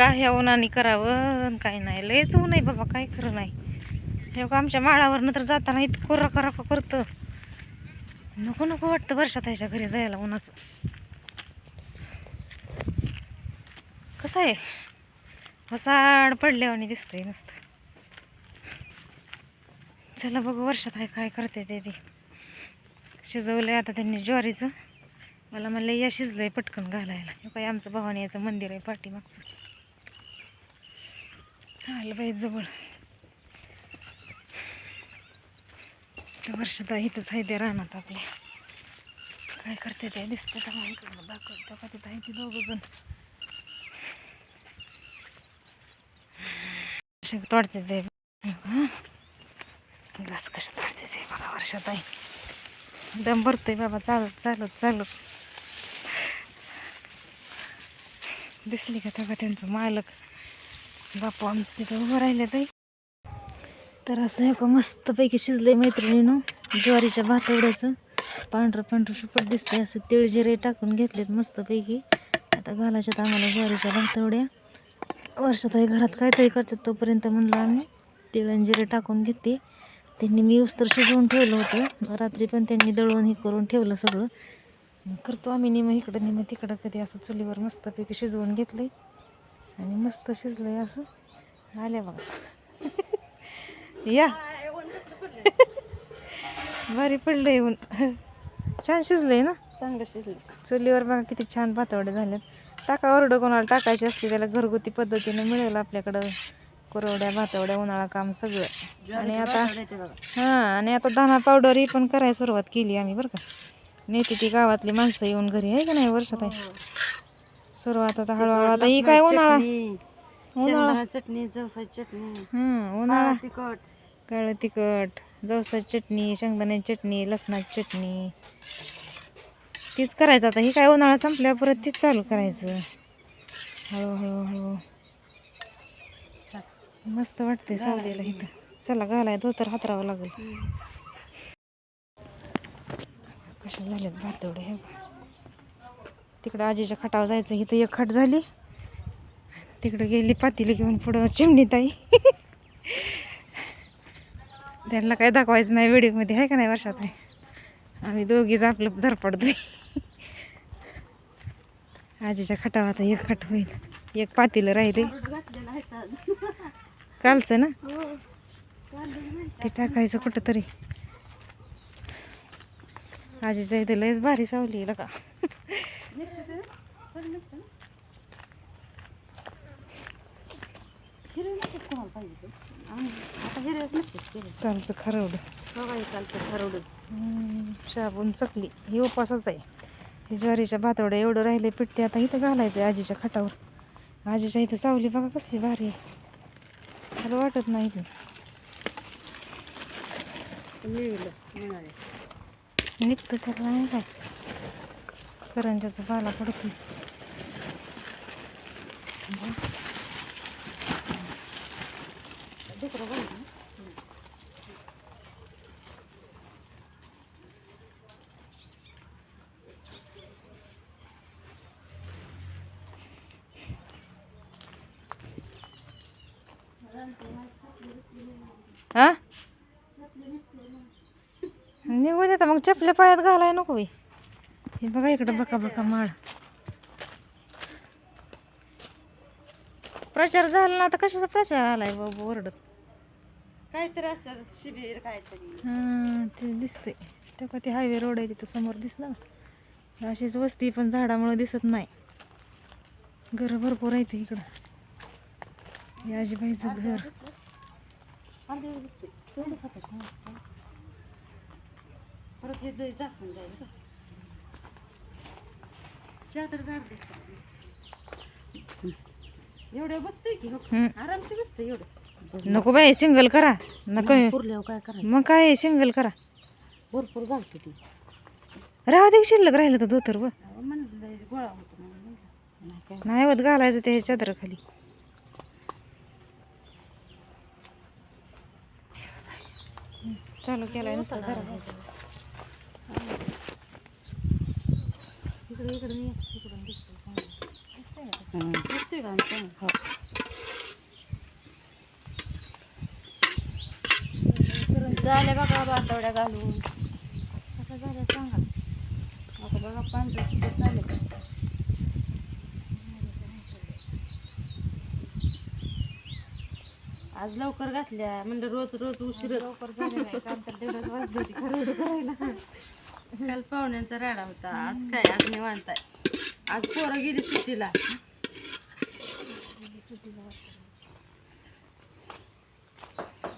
का ह्या उन्हाने करावं काय नाही. लयच ऊन आहे बाबा काय खरं नाही. हे का आमच्या माळावरनं तर जाताना इतकं कोरा करा करतं. नको नको वाटतं वर्षात ह्याच्या घरी जायला उन्हाचं. कसं आहे? वसाड पडल्यावानी दिसतंय नुसतं. चला बघू वर्षात आहे काय करते ते ती शिजवलंय आता त्यांनी ज्वारीचं. मला म्हणलं या शिजलंय पटकन घालायला. काय आमचं भवानी याचं मंदिर आहे पाठीमागचं. आलं बाई जवळ वर्षात इथंच आहे ते रानात आपल्या. काय करते ते दिसतं तेव्हा इकडं दाखवत का तिथं आहे ती दोघं जण. शेक तोडते ते. बस कसं तोडते ते बघा वर्षात आहे. दम भरतोय बाबा चालत चालत चालत. दिसली का तेव्हा त्यांचं मालक? बापू आमचं तिथं उभं राहिलं ताई तर असं आहे का मस्तपैकी शिजले मैत्रिणीनं ज्वारीच्या भातवड्याचं. पांढरं पांढरं सुपट दिसतंय असं तिळ जिरे टाकून घेतलेत मस्तपैकी. आता घालायच्यात आम्हाला ज्वारीच्या भातवड्या. वर्षात आहे घरात काहीतरी करतात तोपर्यंत म्हणलं आम्ही तिळ आणि जिरे टाकून घेते. त्यांनी मी उस्तर शिजवून ठेवलं होतं रात्री पण त्यांनी दळून हे करून ठेवलं सगळं. करतो आम्ही निम इकडं निम तिकडं कधी असं चुलीवर मस्तपैकी शिजवून घेतले आणि मस्त शिजलंय असं. आल्या बघा. या. भारी पडलंय ऊन. छान शिजलंय ना? चांगलं शिजलं चुलीवर बघा किती छान पातवडे झालेत. टाका ओरडं कोणाला टाकायची असते त्याला घरगुती पद्धतीने मिळेल आपल्याकडं. कुरवड्या भातवड्या उन्हाळा काम सगळं. आणि आता हां आणि आता दाणा पावडर ही पण करायला सुरुवात केली आम्ही बरं का. नेते ती गावातली माणसं येऊन घरी आहे का नाही वर्षात? आहे सुरुवात आता हळूहळू. आता ही काय उन्हाळा? उन्हाळा. चटणी जवसाची चटणी. हं उन्हाळा. तिखट. काळं तिखट जवसाची चटणी शेंगदाण्याची चटणी लसणाची चटणी. तीच करायचं आता. ही काय उन्हाळा संपल्यावर परत तीच चालू करायचं. हळूहळू हळू मस्त वाटते सावलीला इथं. चला घालाय. धोतर हातरावं लागेल. कशा झाल्यात भात एवढे? हे तिकडं आजीच्या खटावर जायचं इथं एक खाट झाली. तिकडं गेली पातीला घेऊन पुढं चिमणी ताई त्यांना काय दाखवायचं नाही व्हिडिओमध्ये आहे का नाही वर्षात आहे? आम्ही दोघीच आपलं धरपडतोय आजीच्या खटावर आता एक खट होईल. एक पातीलं राहिले कालचं ना? ते टाकायचं कुठं तरी आजीच्या इथे लयच भारी सावली आहे का ते? कालचं खरवलं. कालचं खरवडं हम्म, शाबून चकली. ही उपासच आहे. ही ज्वारीच्या भातवड्या एवढं राहिले पिठते आता इथं घालायचं आहे आजीच्या खाटावर. आजीच्या इथं सावली बघा कसली भारी आहे. मला वाटत नाही मिळाले निघतं त्याला नाही काय करंजाचा पाला पडतो हा? निघू देता मग चपल्या पायात घालाय नको बाई. हे बघा इकडं बका बका माळ. प्रचार झाला ना आता कशाचा प्रचार आलाय बाबा ओरडत. काहीतरी असं शिबिर काहीतरी. हां ते दिसतंय. तेव्हा ते हायवे रोड आहे तिथं समोर दिसलं ना. अशीच वस्ती पण झाडामुळे दिसत नाही. घरं भरपूर आहे ते इकडं. हे आजीबाईचं घर. हा. परत हे दही एवढं बसतंय की हो. आरामशी बसतंय एवढं. नको बाई सिंगल करा. नको. पुरल्यावर काय करायचं? मग काय सिंगल करा. भरपूर झालते ती. राहू दे शिल्लक राहिलं तर धोतर व. म्हणलं गोळा होतो म्हणून म्हणलं. नाही होत घालायचं ते चादर खाली चालू केलाय नुसता इकडे इकडे नाही इकडून दिसतंय चांगलं. दिसतंय ना ते? दिसतोय का आमचा हो झाल्या बघा बातवड्या घालून कसं झालं सांगा आता बघा पांढरे झाले का आज लवकर घातल्या. म्हणजे रोज रोज उशीर लवकर झालं नाही. काम तर तेवढंच वाजली होती. खरं करायला काल पाहुण्यांचा राडा होता. आज काय? आज निवांत आहे. आज पोरं गेली सुट्टीला.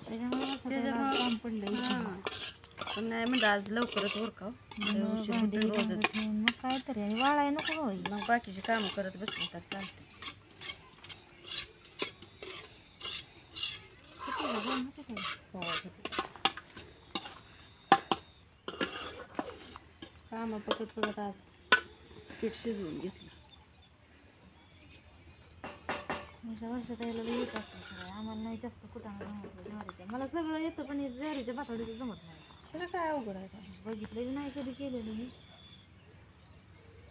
त्याच्यामुळे काम पडलं हां. पण नाही म्हणजे आज लवकरच उरकाव उशीर भांडी मग काय तरी आणि वाळाय नको होई मग बाकीची कामं करत बसली तर चालते हो कामं बघत बघत आज पीठ शिजवून घेतलं. अशा वर्षात यायला येत असतं सगळं. आम्हाला नाही जास्त कुठं मला सगळं येतं पण ज्वारीच्या भातावडीचं जमत नाही. त्याला काय अवघड आहे? बघितलं नाही कधी केलेलं मी.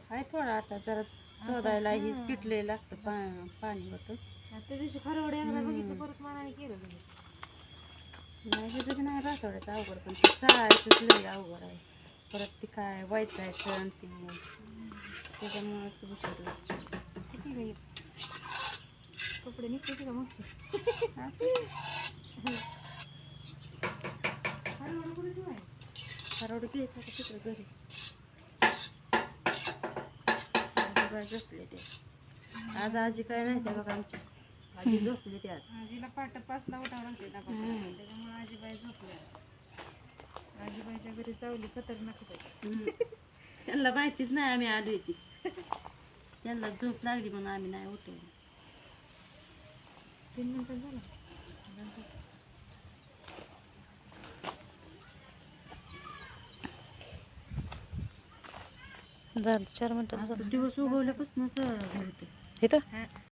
आहे थोडा आटा जरा शोधायला हीच पिठले लागतं पा पाणी होतं. त्या दिवशी खरवडे एकदा बघितलं परत मनाने केलं नाही. बी नाही रासवड्याचं अवघड पण चाळायचंच लई अवघड आहे. परत ते काय वायचायचं आणि ते त्याच्यामुळंच विचारलं किती गाई कपडे निघते का ठेवायचं खरवड घ्यायचं का तिकडे घरी. आजीबाई झोपले ते. आज आजी काय नाही त्या बघा आमची आजी झोपली ते आज. आजीला पाट पाचला उठावं लागते हम्म. त्याच्यामुळे आजीबाई झोपल्या. आजीबाईच्या घरी खतरनाकच आहे. त्यांना माहितीच नाही आम्ही आलो ती त्यांना झोप लागली म्हणून आम्ही नाही उठवलं तीन मिनिटं झालं. झालं चार मिनिटं आज दिवस उगवल्यापासूनच हे होते. इथं?